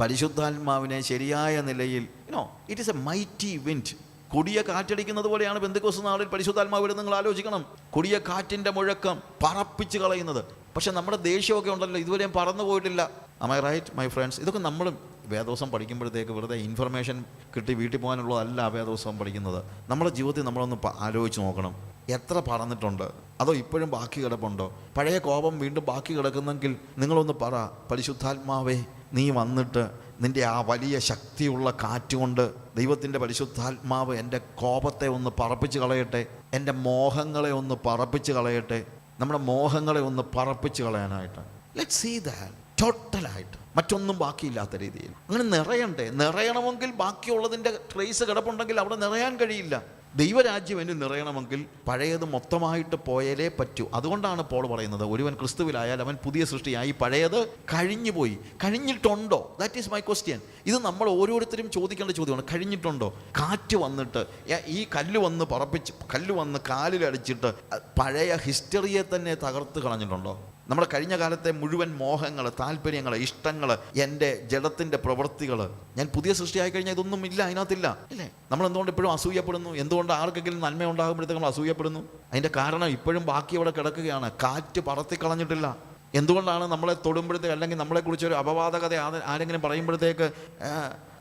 പരിശുദ്ധാത്മാവിനെ ശരിയായ നിലയിൽ you know it is a mighty wind കൊടിയ കാറ്റടിക്കുന്നത് പോലെയാണ് ബന്ധുക്കോസ് നാളിൽ പരിശുദ്ധാത്മാവ് വരുന്നത് നിങ്ങൾ ആലോചിക്കണം. കൊടിയ കാറ്റിന്റെ മുഴക്കം പറപ്പിച്ച് കളയുന്നത്. പക്ഷേ നമ്മുടെ ദേഷ്യമൊക്കെ ഉണ്ടല്ലോ ഇതുവരെയും പറന്നു പോയിട്ടില്ല. അമൈ റൈറ്റ് മൈ ഫ്രണ്ട്സ് ഇതൊക്കെ നമ്മളും വേദോസം പഠിക്കുമ്പോഴത്തേക്ക് വെറുതെ ഇൻഫർമേഷൻ കിട്ടി വീട്ടിൽ പോകാനുള്ളതല്ല വേദോസം പഠിക്കുന്നത്. നമ്മുടെ ജീവിതത്തിൽ നമ്മളൊന്ന് ആലോചിച്ച് നോക്കണം. എത്ര പറന്നിട്ടുണ്ട്? അതോ ഇപ്പോഴും ബാക്കി കിടപ്പുണ്ടോ? പഴയ കോപം വീണ്ടും ബാക്കി കിടക്കുന്നെങ്കിൽ നിങ്ങളൊന്ന് പറ പരിശുദ്ധാത്മാവേ നീ വന്നിട്ട് നിന്റെ ആ വലിയ ശക്തിയുള്ള കാറ്റുകൊണ്ട് ദൈവത്തിന്റെ പരിശുദ്ധാത്മാവ് എന്റെ കോപത്തെ ഒന്ന് പറപ്പിച്ച് കളയട്ടെ എന്റെ മോഹങ്ങളെ ഒന്ന് പറപ്പിച്ച് കളയട്ടെ നമ്മുടെ മോഹങ്ങളെ ഒന്ന് പറപ്പിച്ച് കളയാനായിട്ട്. ലെറ്റ് സീ ദാറ്റ് ടോട്ടലായിട്ട് മറ്റൊന്നും ബാക്കിയില്ലാത്ത രീതിയിൽ. അങ്ങനെ നിറയണ്ടേ? നിറയണമെങ്കിൽ ബാക്കിയുള്ളതിന്റെ ട്രേസ് കിടപ്പുണ്ടെങ്കിൽ അവിടെ നിറയാൻ കഴിയില്ല. ദൈവരാജ്യം എന്നിൽ നിറയണമെങ്കിൽ പഴയത് മൊത്തമായിട്ട് പോയാലേ പറ്റൂ. അതുകൊണ്ടാണ് പോൾ പറയുന്നത് ഒരുവൻ ക്രിസ്തുവിലായാൽ അവൻ പുതിയ സൃഷ്ടിയായി പഴയത് കഴിഞ്ഞു പോയി കഴിഞ്ഞിട്ടുണ്ടോ? ദാറ്റ് ഈസ് മൈ ക്വസ്റ്റ്യൻ ഇത് നമ്മൾ ഓരോരുത്തരും ചോദിക്കേണ്ട ചോദ്യമാണ് കഴിഞ്ഞിട്ടുണ്ടോ? കാറ്റ് വന്നിട്ട് ഈ കല്ല് വന്ന് പറപ്പിച്ച് കല്ല് വന്ന് കാലിലടിച്ചിട്ട് പഴയ ഹിസ്റ്ററിയെ തന്നെ തകർത്ത് കളഞ്ഞിട്ടുണ്ടോ? നമ്മുടെ കഴിഞ്ഞ കാലത്തെ മുഴുവൻ മോഹങ്ങൾ താല്പര്യങ്ങൾ ഇഷ്ടങ്ങൾ എന്റെ ജഡത്തിന്റെ പ്രവൃത്തികൾ ഞാൻ പുതിയ സൃഷ്ടിയായി കഴിഞ്ഞാൽ ഇതൊന്നും ഇല്ല അതിനകത്തില്ല. അല്ലേ നമ്മൾ എന്തുകൊണ്ട് ഇപ്പോഴും അസൂയപ്പെടുന്നു? എന്തുകൊണ്ട് ആർക്കെങ്കിലും നന്മ ഉണ്ടാകുമ്പോഴത്തേക്ക് നമ്മൾ അസൂയപ്പെടുന്നു? അതിന്റെ കാരണം ഇപ്പോഴും ബാക്കി അവിടെ കിടക്കുകയാണ്. കാറ്റ് പറത്തി കളഞ്ഞിട്ടില്ല. എന്തുകൊണ്ടാണ് നമ്മളെ തൊടുമ്പോഴത്തേക്ക് അല്ലെങ്കിൽ നമ്മളെക്കുറിച്ച് ഒരു അപവാദകത ആരെങ്കിലും പറയുമ്പോഴത്തേക്ക്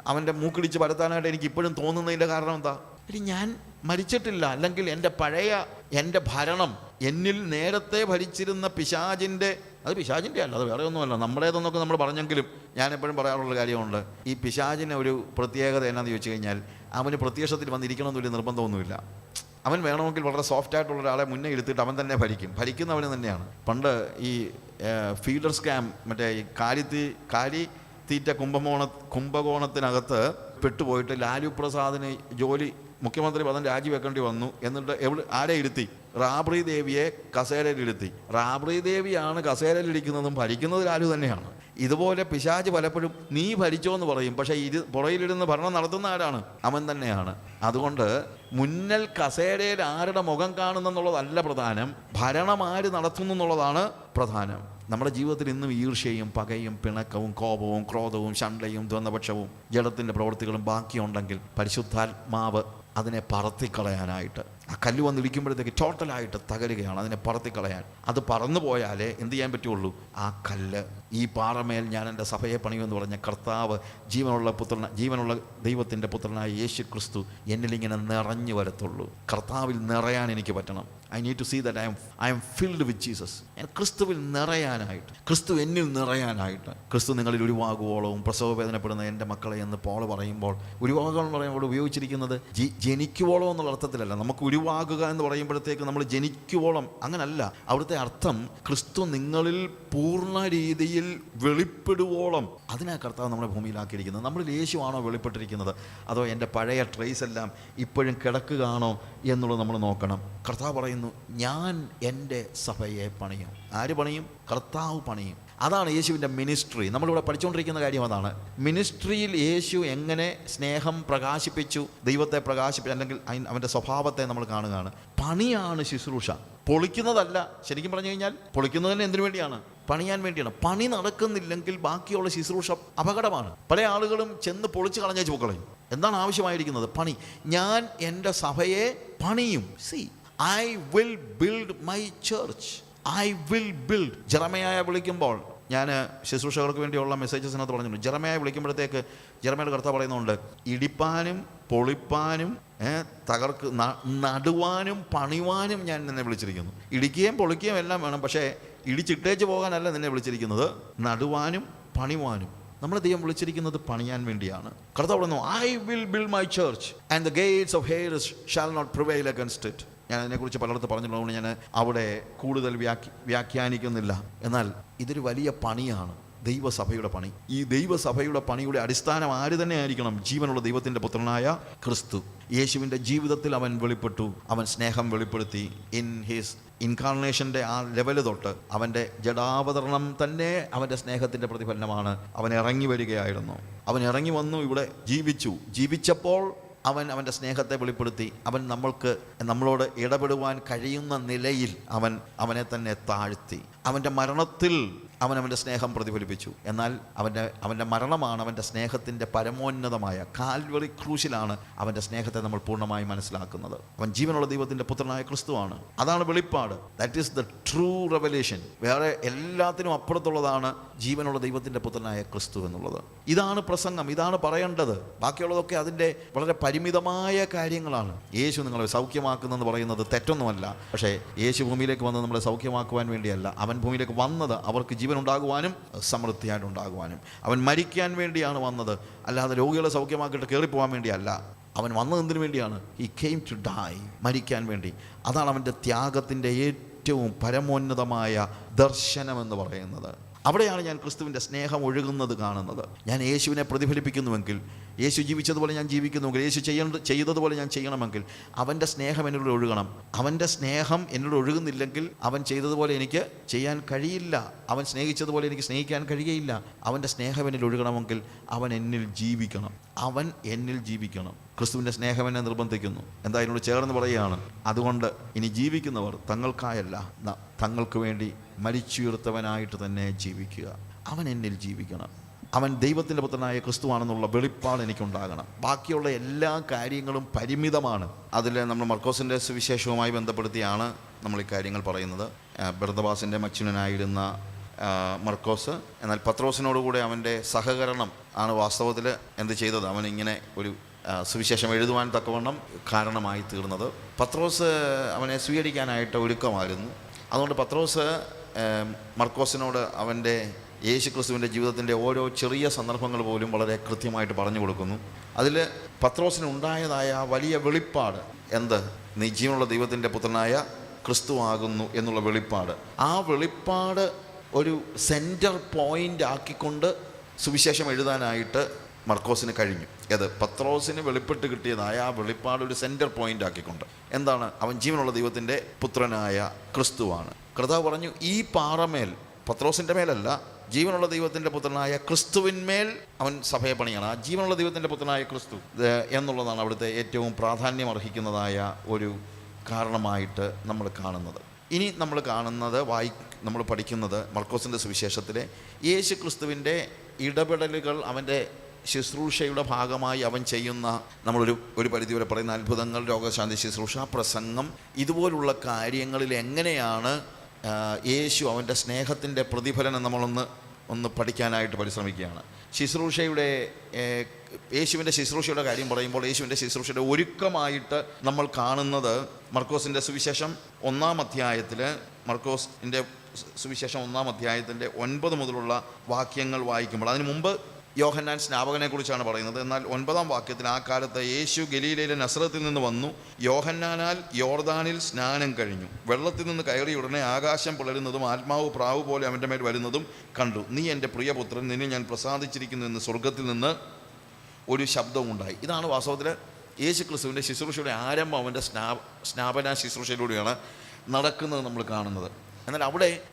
അവന്റെ മൂക്കിടിച്ച് പരത്താനായിട്ട് എനിക്ക് ഇപ്പോഴും തോന്നുന്നതിന്റെ കാരണം എന്താ? ഇനി ഞാൻ മരിച്ചിട്ടില്ല. അല്ലെങ്കിൽ എന്റെ പഴയ എന്റെ ഭരണം എന്നിൽ നേരത്തെ ഭരിച്ചിരുന്ന പിശാജിന്റെ അത് പിശാജിന്റെ അല്ല അത് വേറെ ഒന്നുമല്ല. നമ്മുടേതെന്നൊക്കെ നമ്മൾ പറഞ്ഞെങ്കിലും ഞാൻ എപ്പോഴും പറയാറുള്ള കാര്യമുണ്ട്. ഈ പിശാജിന് ഒരു പ്രത്യേകത എന്നാന്ന് ചോദിച്ചു കഴിഞ്ഞാൽ അവന് പ്രത്യക്ഷത്തിൽ വന്നിരിക്കണമെന്ന് വലിയ നിർബന്ധമൊന്നുമില്ല. അവൻ വേണമെങ്കിൽ വളരെ സോഫ്റ്റ് ആയിട്ടുള്ള ഒരാളെ മുന്നേ എടുത്തിട്ട് അവൻ തന്നെ ഭരിക്കും. ഭരിക്കുന്നവന് തന്നെയാണ്. പണ്ട് ഈ ഫീഡർ സ്കാം മറ്റേ ഈ കാലിത്തീ കാലി തീറ്റ കുംഭകോണ കുംഭകോണത്തിനകത്ത് പെട്ടുപോയിട്ട് ലാലു പ്രസാദിന് ജോലി മുഖ്യമന്ത്രി പദം രാജിവെക്കേണ്ടി വന്നു എന്നിട്ട് എവിടെ ആരെ ഇരുത്തി? റാബ്രി ദേവിയെ കസേരയിലിരുത്തി റാബ്രി ദേവിയാണ് കസേരയിലിരിക്കുന്നതും ഭരിക്കുന്നത് ലാലു തന്നെയാണ്. ഇതുപോലെ പിശാജ് പലപ്പോഴും നീ ഭരിച്ചോ എന്ന് പറയും. പക്ഷേ ഇരു പുറയിലിരുന്ന് ഭരണം നടത്തുന്ന ആരാണ്? അവൻ തന്നെയാണ്. അതുകൊണ്ട് മുന്നൽ കസേരയിൽ ആരുടെ മുഖം കാണുന്നെന്നുള്ളതല്ല പ്രധാനം. ഭരണം ആര് നടത്തുന്നു എന്നുള്ളതാണ് പ്രധാനം. നമ്മുടെ ജീവിതത്തിൽ ഇന്നും ഈർഷ്യയും പകയും പിണക്കവും കോപവും ക്രോധവും ശണ്ടയും ദ്വന്ദ്പക്ഷവും ജഡത്തിന്റെ പ്രവൃത്തികളും ബാക്കിയുണ്ടെങ്കിൽ പരിശുദ്ധാത്മാവ് അതിനെ പറത്തിക്കളയാനായിട്ട്. ആ കല്ല് വന്നിടിക്കുമ്പോഴത്തേക്ക് ടോട്ടലായിട്ട് തകരുകയാണ് അതിനെ പറത്തിക്കളയാൻ. അത് പറന്നു പോയാലേ എന്ത് ചെയ്യാൻ പറ്റുള്ളൂ? ആ കല്ല്. ഈ പാറമേൽ ഞാൻ എന്റെ സഭയെ പണിയുമെന്ന് പറഞ്ഞ കർത്താവ് ജീവനുള്ള പുത്രന ജീവനുള്ള ദൈവത്തിന്റെ പുത്രനായ യേശു ക്രിസ്തു എന്നിലിങ്ങനെ നിറഞ്ഞു വരത്തുള്ളൂ. കർത്താവിൽ നിറയാൻ എനിക്ക് പറ്റണം. I need to see that I am I am filled with Jesus ക്രിസ്തുവിൽ നിറയാനായിട്ട് ക്രിസ്തു എന്നിൽ നിറയാനായിട്ട്. ക്രിസ്തു നിങ്ങളിൽ ഉരുവാകുവോളവും പ്രസവ വേദനപ്പെടുന്ന എന്റെ മക്കളെ എന്ന് പോൾ പറയുമ്പോൾ ഉരുവാകുക എന്ന് പറയുമ്പോൾ ഉപയോഗിച്ചിരിക്കുന്നത് ജി ജനിക്കുവോളം എന്നുള്ള അർത്ഥത്തിലല്ല. നമുക്ക് ഉരുവാകുക എന്ന് പറയുമ്പോഴത്തേക്ക് നമ്മൾ ജനിക്കുവോളം അങ്ങനല്ല. അവിടുത്തെ അർത്ഥം ക്രിസ്തു നിങ്ങളിൽ പൂർണ രീതിയിൽ വെളിപ്പെടുവോളം. അതിനാ കർത്താവ് നമ്മുടെ ഭൂമിയിലാക്കിയിരിക്കുന്നത്. നമ്മളിൽ യേശുവാണോ വെളിപ്പെട്ടിരിക്കുന്നത്? അതോ എന്റെ പഴയ ട്രേസ് എല്ലാം ഇപ്പോഴും കിടക്കുകയാണോ എന്നുള്ളത് നമ്മൾ നോക്കണം. കർത്താവ് പറയുന്നു ഞാൻ എന്റെ സഭയെ പണിയും. ആര് പണിയും? കർത്താവ് പണിയും. അതാണ് യേശുവിന്റെ മിനിസ്ട്രി. നമ്മളിവിടെ പഠിച്ചുകൊണ്ടിരിക്കുന്ന കാര്യം അതാണ്. മിനിസ്ട്രിയിൽ യേശു എങ്ങനെ സ്നേഹം പ്രകാശിപ്പിച്ചു ദൈവത്തെ പ്രകാശിപ്പിച്ചു അല്ലെങ്കിൽ അവന്റെ സ്വഭാവത്തെ നമ്മൾ കാണുകയാണ്. പണിയാണ് ശുശ്രൂഷ. പൊളിക്കുന്നതല്ല ശരിക്കും പറഞ്ഞു കഴിഞ്ഞാൽ പൊളിക്കുന്നതിന് എന്തിനു വേണ്ടിയാണ്? പണിയാൻ വേണ്ടിയാണ്. പണി നടക്കുന്നില്ലെങ്കിൽ ബാക്കിയുള്ള ശുശ്രൂഷ അപകടമാണ്. പല ആളുകളും ചെന്ന് പൊളിച്ച് കളഞ്ഞേച്ച് പൊക്കളയും എന്താണ് ആവശ്യമായിരിക്കുന്നത്? പണി. ഞാൻ എന്റെ സഭയെ പണിയും. See I will build my church I will build ജറമയായ വിളിക്കുമ്പോൾ ഞാൻ ശുശ്രൂഷകർക്ക് വേണ്ടിയുള്ള മെസ്സേജസിനകത്ത് പറഞ്ഞിട്ടുണ്ട്. ജറമയായ വിളിക്കുമ്പോഴത്തേക്ക് ജറമയുടെ കർത്താവ് പറയുന്നുണ്ട് ഇടിപ്പാനും പൊളിപ്പാനും തകർക്ക് നടുവാനും പണിവാനും ഞാൻ നിന്നെ വിളിച്ചിരിക്കുന്നു. ഇടിക്കുകയും പൊളിക്കുകയും എല്ലാം വേണം. പക്ഷേ ഇടിച്ചിട്ടേച്ച് പോകാനല്ല നിന്നെ വിളിച്ചിരിക്കുന്നത്. നടുവാനും പണിവാനും. നമ്മളെ ദൈവം വിളിച്ചിരിക്കുന്നത് പണിയാൻ വേണ്ടിയാണ്. കർത്താവ് പറഞ്ഞു I will build my church and the gates of Hades shall not prevail against it ഞാൻ അതിനെക്കുറിച്ച് പലയിടത്ത് പറഞ്ഞിട്ടുള്ളതുകൊണ്ട് ഞാൻ അവിടെ കൂടുതൽ വ്യാഖ്യ വ്യാഖ്യാനിക്കുന്നില്ല. എന്നാൽ ഇതൊരു വലിയ പണിയാണ്. ദൈവസഭയുടെ പണി. ഈ ദൈവസഭയുടെ പണിയുടെ അടിസ്ഥാനം ആര് തന്നെ ആയിരിക്കണം ജീവനുള്ള ദൈവത്തിന്റെ പുത്രനായ ക്രിസ്തു. യേശുവിന്റെ ജീവിതത്തിൽ അവൻ വെളിപ്പെട്ടു. അവൻ സ്നേഹം വെളിപ്പെടുത്തി. ഇൻ ഹിസ് ഇൻകാർണേഷന്റെ ആ ലെവൽ തൊട്ട് അവന്റെ ജഡാവതരണം തന്നെ അവന്റെ സ്നേഹത്തിന്റെ പ്രതിഫലനമാണ്. അവൻ ഇറങ്ങി വരികയായിരുന്നു. അവൻ ഇറങ്ങി വന്നു ഇവിടെ ജീവിച്ചു. ജീവിച്ചപ്പോൾ അവൻ അവന്റെ സ്നേഹത്തെ വെളിപ്പെടുത്തി. അവൻ നമ്മൾക്ക് നമ്മളോട് ഇടപെടുവാൻ കഴിയുന്ന നിലയിൽ അവൻ അവനെ തന്നെ താഴ്ത്തി. അവന്റെ മരണത്തിൽ അവൻ അവന്റെ സ്നേഹം പ്രതിഫലിപ്പിച്ചു. എന്നാൽ അവന്റെ അവന്റെ മരണമാണ് അവന്റെ സ്നേഹത്തിന്റെ പരമോന്നതമായ കാൽവറി ക്രൂശിലാണ് അവന്റെ സ്നേഹത്തെ നമ്മൾ പൂർണമായി മനസ്സിലാക്കുന്നത്. അവൻ ജീവനുള്ള ദൈവത്തിന്റെ പുത്രനായ ക്രിസ്തുവാണ്. അതാണ് വെളിപ്പാട്. That is the true revelation വേറെ എല്ലാത്തിനും അപ്പുറത്തുള്ളതാണ് ജീവനുള്ള ദൈവത്തിന്റെ പുത്രനായ ക്രിസ്തു എന്നുള്ളത്. ഇതാണ് പ്രസംഗം. ഇതാണ് പറയേണ്ടത്. ബാക്കിയുള്ളതൊക്കെ അതിന്റെ വളരെ പരിമിതമായ കാര്യങ്ങളാണ്. യേശു നിങ്ങളെ സൗഖ്യമാക്കുന്നതെന്ന് പറയുന്നത് തെറ്റൊന്നുമല്ല. പക്ഷേ യേശു ഭൂമിയിലേക്ക് വന്നത് നമ്മളെ സൗഖ്യമാക്കുവാൻ വേണ്ടിയല്ല. അവൻ ഭൂമിയിലേക്ക് വന്നത് അവർക്ക് ജീവൻ ഉണ്ടാകുവാനും സമൃദ്ധിയായിട്ട് ഉണ്ടാകുവാനും അവൻ മരിക്കാൻ വേണ്ടിയാണ് വന്നത്. അല്ലാതെ രോഗികളെ സൗഖ്യമാക്കിയിട്ട് കയറിപ്പോകാൻ വേണ്ടിയല്ല. അവൻ വന്നതെന്തിനു വേണ്ടിയാണ്? ഈ കെയിം ടു ഡായ് മരിക്കാൻ വേണ്ടി. അതാണ് അവന്റെ ത്യാഗത്തിന്റെ ഏറ്റവും പരമോന്നതമായ ദർശനമെന്ന് പറയുന്നത്. അവിടെയാണ് ഞാൻ ക്രിസ്തുവിന്റെ സ്നേഹം ഒഴുകുന്നത് കാണുന്നത്. ഞാൻ യേശുവിനെ പ്രതിഫലിപ്പിക്കുന്നുവെങ്കിൽ യേശു ജീവിച്ചതുപോലെ ഞാൻ ജീവിക്കുന്നുവെങ്കിൽ യേശു ചെയ്യേണ്ട ചെയ്തതുപോലെ ഞാൻ ചെയ്യണമെങ്കിൽ അവന്റെ സ്നേഹം എന്നോട് ഒഴുകണം. അവന്റെ സ്നേഹം എന്നോട് ഒഴുകുന്നില്ലെങ്കിൽ അവൻ ചെയ്തതുപോലെ എനിക്ക് ചെയ്യാൻ കഴിയില്ല. അവൻ സ്നേഹിച്ചതുപോലെ എനിക്ക് സ്നേഹിക്കാൻ കഴിയയില്ല അവന്റെ സ്നേഹം എന്നിൽ ഒഴുകണമെങ്കിൽ അവൻ എന്നിൽ ജീവിക്കണം. അവൻ എന്നിൽ ജീവിക്കണം. ക്രിസ്തുവിന്റെ സ്നേഹം എന്നെ നിർബന്ധിക്കുന്നു. എന്താ എന്നോട് ചേർന്ന് പറയുകയാണ്. അതുകൊണ്ട് ഇനി ജീവിക്കുന്നവർ തങ്ങൾക്കായല്ല തങ്ങൾക്ക് വേണ്ടി മരിച്ചുയർത്തവനായിട്ട് തന്നെ ജീവിക്കുക. അവൻ എന്നിൽ ജീവിക്കണം. അവൻ ദൈവത്തിന്റെ പുത്രനായ ക്രിസ്തുവാണെന്നുള്ള വെളിപ്പാട് എനിക്കുണ്ടാകണം. ബാക്കിയുള്ള എല്ലാ കാര്യങ്ങളും പരിമിതമാണ്. അതിൽ നമ്മൾ മർക്കോസിന്റെ സുവിശേഷവുമായി ബന്ധപ്പെടുത്തിയാണ് നമ്മൾ ഈ കാര്യങ്ങൾ പറയുന്നത്. ബർദബാസിന്റെ മച്ചുനായിരുന്ന മർക്കോസ്. എന്നാൽ പത്രോസിനോടുകൂടെ അവന്റെ സഹകരണം ആണ് വാസ്തവത്തിൽ എന്ത് ചെയ്തത്? അവൻ ഇങ്ങനെ ഒരു സുവിശേഷം എഴുതുവാൻ തക്കവണ്ണം കാരണമായി തീർന്നത്. പത്രോസ് അവനെ സ്വീകരിക്കാനായിട്ട് ഒരുക്കമായിരുന്നു. അതുകൊണ്ട് പത്രോസ് മർക്കോസിനോട് അവന്റെ യേശു ക്രിസ്തുവിന്റെ ജീവിതത്തിന്റെ ഓരോ ചെറിയ സന്ദർഭങ്ങൾ പോലും വളരെ കൃത്യമായിട്ട് പറഞ്ഞു കൊടുക്കുന്നു. അതിൽ പത്രോസിന് ഉണ്ടായതായ ആ വലിയ വെളിപ്പാട് എന്ത്? നീ ജീവനുള്ള ദൈവത്തിന്റെ പുത്രനായ ക്രിസ്തു ആകുന്നു എന്നുള്ള വെളിപ്പാട്. ആ വെളിപ്പാട് ഒരു സെന്റർ പോയിന്റ് ആക്കിക്കൊണ്ട് സുവിശേഷം എഴുതാനായിട്ട് മർക്കോസിന് കഴിഞ്ഞു. അത് പത്രോസിന് വെളിപ്പെട്ട് കിട്ടിയതായ ആ വെളിപ്പാട് ഒരു സെന്റർ പോയിന്റ് ആക്കിക്കൊണ്ട്. എന്താണ്? അവൻ ജീവനുള്ള ദൈവത്തിന്റെ പുത്രനായ ക്രിസ്തുവാണ്. കർത്താവ് പറഞ്ഞു ഈ പാറമേൽ പത്രോസിന്റെ മേലല്ല ജീവനുള്ള ദൈവത്തിന്റെ പുത്രനായ ക്രിസ്തുവിന്മേൽ അവൻ സഭയെ പണിയാണ് ആ ജീവനുള്ള ദൈവത്തിന്റെ പുത്രനായ ക്രിസ്തു എന്നുള്ളതാണ് അവിടുത്തെ ഏറ്റവും പ്രാധാന്യം അർഹിക്കുന്നതായ ഒരു കാരണമായിട്ട് നമ്മൾ കാണുന്നത്. ഇനി നമ്മൾ കാണുന്നത് വായി നമ്മൾ പഠിക്കുന്നത് മർക്കോസിന്റെ സുവിശേഷത്തിലെ യേശു ക്രിസ്തുവിന്റെ ഇടപെടലുകൾ അവന്റെ ശുശ്രൂഷയുടെ ഭാഗമായി അവൻ ചെയ്യുന്ന നമ്മളൊരു ഒരു പരിധിവരെ പറയുന്ന അത്ഭുതങ്ങൾ രോഗശാന്തി ശുശ്രൂഷ പ്രസംഗം ഇതുപോലുള്ള കാര്യങ്ങളിൽ എങ്ങനെയാണ് യേശു അവന്റെ സ്നേഹത്തിന്റെ പ്രതിഫലനം നമ്മളൊന്ന് ഒന്ന് പഠിക്കാനായിട്ട് പരിശ്രമിക്കുകയാണ്. ശുശ്രൂഷയുടെ യേശുവിന്റെ ശുശ്രൂഷയുടെ കാര്യം പറയുമ്പോൾ യേശുവിന്റെ ശുശ്രൂഷയുടെ ഒരുക്കമായിട്ട് നമ്മൾ കാണുന്നത് മർക്കോസിന്റെ സുവിശേഷം ഒന്നാം അധ്യായത്തിൽ മർക്കോസിന്റെ സുവിശേഷം ഒന്നാം അധ്യായത്തിന്റെ ഒൻപത് മുതലുള്ള വാക്യങ്ങൾ വായിക്കുമ്പോൾ അതിനു മുമ്പ് യോഹന്നാൻ സ്നാപകനെക്കുറിച്ചാണ് പറയുന്നത്. എന്നാൽ ഒൻപതാം വാക്യത്തിൽ ആ കാലത്ത് യേശു ഗലീലയിലെ നസ്രത്തിൽ നിന്ന് വന്നു. യോഹന്നാനാൽ യോർദാനിൽ സ്നാനം കഴിഞ്ഞു. വെള്ളത്തിൽ നിന്ന് കയറി ഉടനെ ആകാശം പിളരുന്നതും ആത്മാവ് പ്രാവ് പോലെ അവന്റെ മേൽ വരുന്നതും കണ്ടു. നീ എന്റെ പ്രിയപുത്രൻ നിന്നെ ഞാൻ പ്രസാദിച്ചിരിക്കുന്നു എന്ന് സ്വർഗത്തിൽ നിന്ന് ഒരു ശബ്ദവും ഉണ്ടായി ഇതാണ് വാസ്തവത്തിൽ യേശു ക്രിസ്തുവിന്റെ ശുശ്രൂഷയുടെ ആരംഭം. അവന്റെ സ്നാ സ്നാപന ശുശ്രൂഷയിലൂടെയാണ് നടക്കുന്നത് നമ്മൾ കാണുന്നത്. എന്നാൽ അവിടെ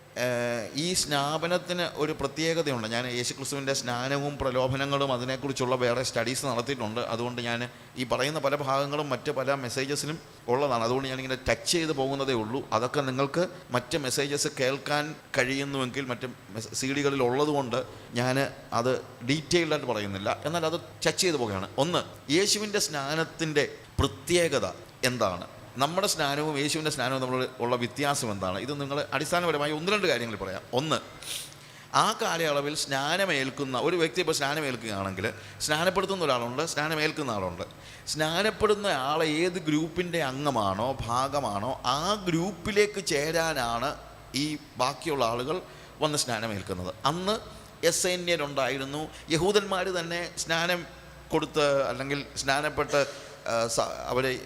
ഈ സ്നാപനത്തിന് ഒരു പ്രത്യേകതയുണ്ട്. ഞാൻ യേശു ക്രിസ്തുവിന്റെ സ്നാനവും പ്രലോഭനങ്ങളും അതിനെക്കുറിച്ചുള്ള വേറെ സ്റ്റഡീസ് നടത്തിയിട്ടുണ്ട്. അതുകൊണ്ട് ഞാൻ ഈ പറയുന്ന പല ഭാഗങ്ങളും മറ്റ് പല മെസ്സേജസിലും ഉള്ളതാണ്. അതുകൊണ്ട് ഞാനിങ്ങനെ ടച്ച് ചെയ്ത് പോകുന്നതേ ഉള്ളൂ. അതൊക്കെ നിങ്ങൾക്ക് മറ്റ് മെസ്സേജസ് കേൾക്കാൻ കഴിയുന്നുവെങ്കിൽ മറ്റ് സി ഡികളിൽ ഉള്ളതുകൊണ്ട് ഞാൻ അത് ഡീറ്റെയിൽഡായിട്ട് പറയുന്നില്ല. എന്നാൽ അത് ടച്ച് ചെയ്ത് പോകുകയാണ് ഒന്ന് യേശുവിന്റെ സ്നാനത്തിന്റെ പ്രത്യേകത എന്താണ്? നമ്മുടെ സ്നാനവും യേശുവിന്റെ സ്നാനവും നമ്മൾ ഉള്ള വ്യത്യാസം എന്താണ്? ഇത് നിങ്ങൾ അടിസ്ഥാനപരമായി ഒന്ന് രണ്ട് കാര്യങ്ങൾ പറയാം. ഒന്ന് ആ കാലയളവിൽ സ്നാനമേൽക്കുന്ന ഒരു വ്യക്തി ഇപ്പോൾ സ്നാനമേൽക്കുകയാണെങ്കിൽ സ്നാനപ്പെടുത്തുന്ന ഒരാളുണ്ട് സ്നാനമേൽക്കുന്ന ആളുണ്ട്. സ്നാനപ്പെടുന്ന ആൾ ഏത് ഗ്രൂപ്പിന്റെ അംഗമാണോ ഭാഗമാണോ ആ ഗ്രൂപ്പിലേക്ക് ചേരാനാണ് ഈ ബാക്കിയുള്ള ആളുകൾ വന്ന് സ്നാനമേൽക്കുന്നത്. അന്ന് എസ് എന്നുണ്ടായിരുന്നു യഹൂദന്മാർ തന്നെ സ്നാനം കൊടുത്ത് അല്ലെങ്കിൽ സ്നാനപ്പെട്ട് അവരെ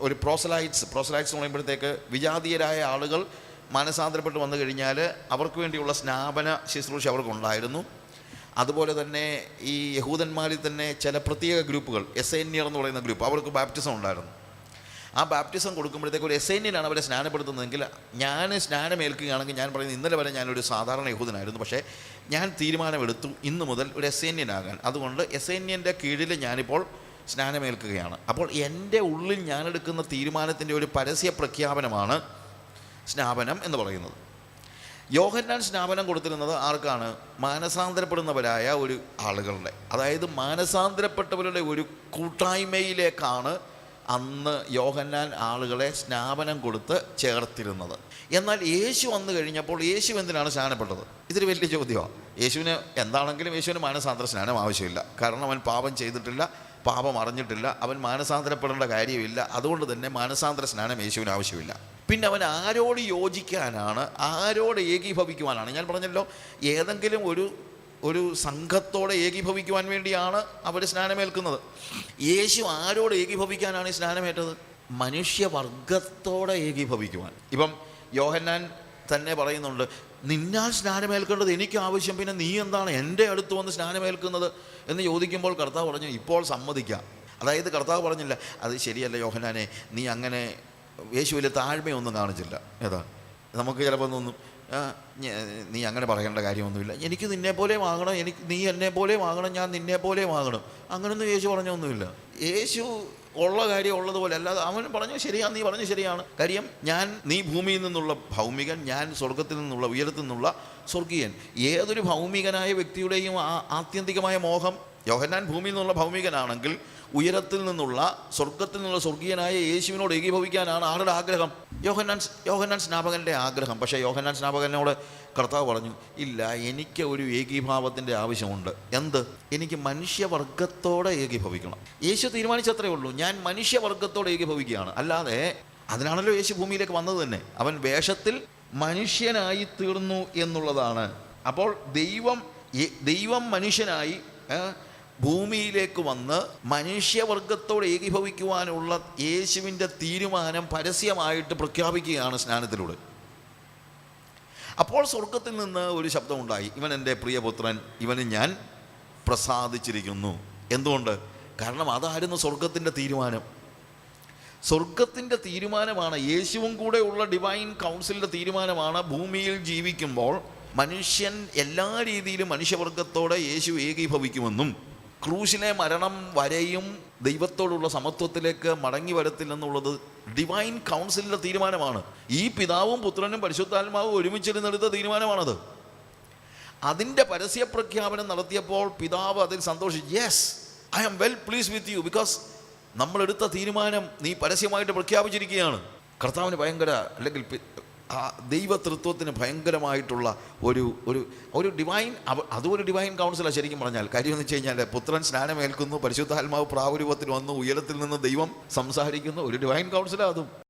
ഒരു പ്രോസലൈറ്റ്സ് പ്രോസലൈറ്റ്സ് എന്ന് പറയുമ്പോഴത്തേക്ക് വിജാതീയരായ ആളുകൾ മാനസാന്തരപ്പെട്ട് വന്നു കഴിഞ്ഞാൽ അവർക്ക് വേണ്ടിയുള്ള സ്നാപന ശുശ്രൂഷ അവർക്കുണ്ടായിരുന്നു അതുപോലെ തന്നെ ഈ യഹൂദന്മാരിൽ തന്നെ ചില പ്രത്യേക ഗ്രൂപ്പുകൾ എസ് എൻ എന്ന് പറയുന്ന ഗ്രൂപ്പ് അവർക്ക് ബാപ്റ്റിസം ഉണ്ടായിരുന്നു. ആ ബാപ്റ്റിസം കൊടുക്കുമ്പോഴത്തേക്ക് ഒരു എസ് എൻ അവരെ സ്നാനപ്പെടുത്തുന്നതെങ്കിൽ ഞാൻ സ്നാനമേൽക്കുകയാണെങ്കിൽ ഞാൻ പറയുന്നത് ഇന്നലെ വരെ ഞാനൊരു സാധാരണ യഹൂദനായിരുന്നു പക്ഷേ ഞാൻ തീരുമാനമെടുത്തു ഇന്നു മുതൽ ഒരു എസ് ആകാൻ അതുകൊണ്ട് എസ് എൻ കീഴിൽ ഞാനിപ്പോൾ സ്നാനമേൽക്കുകയാണ്. അപ്പോൾ എന്റെ ഉള്ളിൽ ഞാനെടുക്കുന്ന തീരുമാനത്തിന്റെ ഒരു പരസ്യ പ്രഖ്യാപനമാണ് സ്നാപനം എന്ന് പറയുന്നത്. യോഹന്നാൻ സ്നാപനം കൊടുത്തിരുന്നത് ആർക്കാണ്? മാനസാന്തരപ്പെടുന്നവരായ ഒരു ആളുകളുടെ അതായത് മാനസാന്തരപ്പെട്ടവരുടെ ഒരു കൂട്ടായ്മയിലേക്കാണ് അന്ന് യോഹന്നാൻ ആളുകളെ സ്നാപനം കൊടുത്ത് ചേർത്തിരുന്നത്. എന്നാൽ യേശു വന്നു കഴിഞ്ഞപ്പോൾ യേശു എന്തിനാണ് സ്നാനപ്പെട്ടത്? ഇതൊരു വലിയ ചോദ്യമാണ് യേശുവിന് എന്താണെങ്കിലും യേശുവിന് മാനസാന്തര സ്നാനം ആവശ്യമില്ല. കാരണം അവൻ പാപം ചെയ്തിട്ടില്ല. പാപം അറിഞ്ഞിട്ടില്ല അവൻ മാനസാന്തരപ്പെടേണ്ട കാര്യമില്ല അതുകൊണ്ട് തന്നെ മാനസാന്തര സ്നാനം യേശുവിന് ആവശ്യമില്ല. പിന്നെ അവൻ ആരോട് യോജിക്കാനാണ് ആരോട് ഏകീഭവിക്കുവാനാണ്? ഞാൻ പറഞ്ഞല്ലോ ഏതെങ്കിലും ഒരു ഒരു സംഘത്തോടെ ഏകീഭവിക്കുവാൻ വേണ്ടിയാണ് അവർ സ്നാനമേൽക്കുന്നത്. യേശു ആരോട് ഏകീഭവിക്കാനാണ് ഈ സ്നാനമേറ്റത്? മനുഷ്യവർഗത്തോടെ ഏകീഭവിക്കുവാൻ. ഇപ്പം യോഹന്നാൻ തന്നെ പറയുന്നുണ്ട് നിന്നാൽ സ്നാനമേൽക്കേണ്ടത് എനിക്ക് ആവശ്യം. പിന്നെ നീ എന്താണ് എന്റെ അടുത്ത് വന്ന് സ്നാനമേൽക്കുന്നത് എന്ന് ചോദിക്കുമ്പോൾ കർത്താവ് പറഞ്ഞു ഇപ്പോൾ സമ്മതിക്കാം. അതായത് കർത്താവ് പറഞ്ഞില്ല അത് ശരിയല്ല യോഹനാനെ നീ അങ്ങനെ യേശുവിലെ താഴ്മയൊന്നും കാണിച്ചില്ല. ഏതാ? നമുക്ക് ചിലപ്പോൾ ഒന്നും നീ അങ്ങനെ പറയേണ്ട കാര്യമൊന്നുമില്ല. എനിക്ക് നിന്നെ പോലെ വാങ്ങണം എനിക്ക് നീ എന്നെ പോലെ വാങ്ങണം ഞാൻ നിന്നെ പോലെ വാങ്ങണം. അങ്ങനൊന്നും യേശു പറഞ്ഞൊന്നുമില്ല. യേശു ഉള്ള കാര്യം ഉള്ളതുപോലെ അല്ലാതെ അവൻ പറഞ്ഞു ശരിയാണ് നീ പറഞ്ഞു ശരിയാണ്. കാര്യം ഞാൻ നീ ഭൂമിയിൽ നിന്നുള്ള ഭൗമികൻ ഞാൻ സ്വർഗത്തിൽ നിന്നുള്ള ഉയരത്തിൽ നിന്നുള്ള സ്വർഗീയൻ. ഏതൊരു ഭൗമികനായ വ്യക്തിയുടെയും ആ ആത്യന്തികമായ മോഹം യോഹന്നാൻ ഭൂമിയിൽ നിന്നുള്ള ഭൗമികനാണെങ്കിൽ ഉയരത്തിൽ നിന്നുള്ള സ്വർഗത്തിൽ നിന്നുള്ള സ്വർഗീയനായ യേശുവിനോട് ഏകീഭവിക്കാനാണ് ആരുടെ ആഗ്രഹം? യോഹന്നാൻ യോഹന്നാൻ സ്നാപകന്റെ ആഗ്രഹം. പക്ഷേ യോഹന്നാൻ സ്നാപകനോട് കർത്താവ് പറഞ്ഞു ഇല്ല എനിക്ക് ഒരു ഏകീഭാവത്തിന്റെ ആവശ്യമുണ്ട്. എന്ത്? എനിക്ക് മനുഷ്യവർഗത്തോടെ ഏകീഭവിക്കണം. യേശു തീരുമാനിച്ചത്രേ ഉള്ളൂ. ഞാൻ മനുഷ്യവർഗത്തോടെ ഏകീഭവിക്കുകയാണ്. അല്ലാതെ അതിനാണല്ലോ യേശു ഭൂമിയിലേക്ക് വന്നത് തന്നെ. അവൻ വേഷത്തിൽ മനുഷ്യനായി തീർന്നു എന്നുള്ളതാണ്. അപ്പോൾ ദൈവം ദൈവം മനുഷ്യനായി ഭൂമിയിലേക്ക് വന്ന് മനുഷ്യവർഗത്തോട് ഏകീഭവിക്കുവാനുള്ള യേശുവിന്റെ തീരുമാനം പരസ്യമായിട്ട് പ്രഖ്യാപിക്കുകയാണ് സ്നാനത്തിലൂടെ. അപ്പോൾ സ്വർഗത്തിൽ നിന്ന് ഒരു ശബ്ദമുണ്ടായി. ഇവൻ എന്റെ പ്രിയപുത്രൻ ഇവന് ഞാൻ പ്രസാദിച്ചിരിക്കുന്നു. എന്തുകൊണ്ട്? കാരണം അതായിരുന്നു സ്വർഗത്തിന്റെ തീരുമാനം. സ്വർഗത്തിന്റെ തീരുമാനമാണ് യേശുവും കൂടെ ഉള്ള ഡിവൈൻ കൗൺസിലിന്റെ തീരുമാനമാണ് ഭൂമിയിൽ ജീവിക്കുമ്പോൾ മനുഷ്യൻ എല്ലാ രീതിയിലും മനുഷ്യവർഗത്തോടെ യേശു ഏകീഭവിക്കുമെന്നും ക്രൂശിലെ മരണം വരെയും ദൈവത്തോടുള്ള സമത്വത്തിലേക്ക് മടങ്ങി വരത്തില്ലെന്നുള്ളത് ഡിവൈൻ കൗൺസിലിന്റെ തീരുമാനമാണ്. ഈ പിതാവും പുത്രനും പരിശുദ്ധാത്മാവും ഒരുമിച്ചിരുന്നെടുത്ത തീരുമാനമാണത്. അതിന്റെ പരസ്യ പ്രഖ്യാപനം നടത്തിയപ്പോൾ പിതാവ് അതിൽ സന്തോഷിച്ചു. Yes I am well pleased with you because നമ്മളെടുത്ത തീരുമാനം നീ പരസ്യമായിട്ട് പ്രഖ്യാപിച്ചിരിക്കുകയാണ്. കർത്താവിന് ഭയങ്കര അല്ലെങ്കിൽ ആ ദൈവതൃത്വത്തിന് ഭയങ്കരമായിട്ടുള്ള ഒരു ഒരു ഒരു ഡിവൈൻ അതും ഒരു ഡിവൈൻ കൗൺസിലാണ് ശരിക്കും പറഞ്ഞാൽ. കാര്യം എന്ന് വെച്ച് കഴിഞ്ഞാൽ പുത്രൻ സ്നാനമേൽക്കുന്നു പരിശുദ്ധാത്മാവ് പ്രാവരൂപത്തിൽ വന്നു ഉയരത്തിൽ നിന്ന് ദൈവം സംസാരിക്കുന്നു ഒരു ഡിവൈൻ കൗൺസിലാണ് അതും.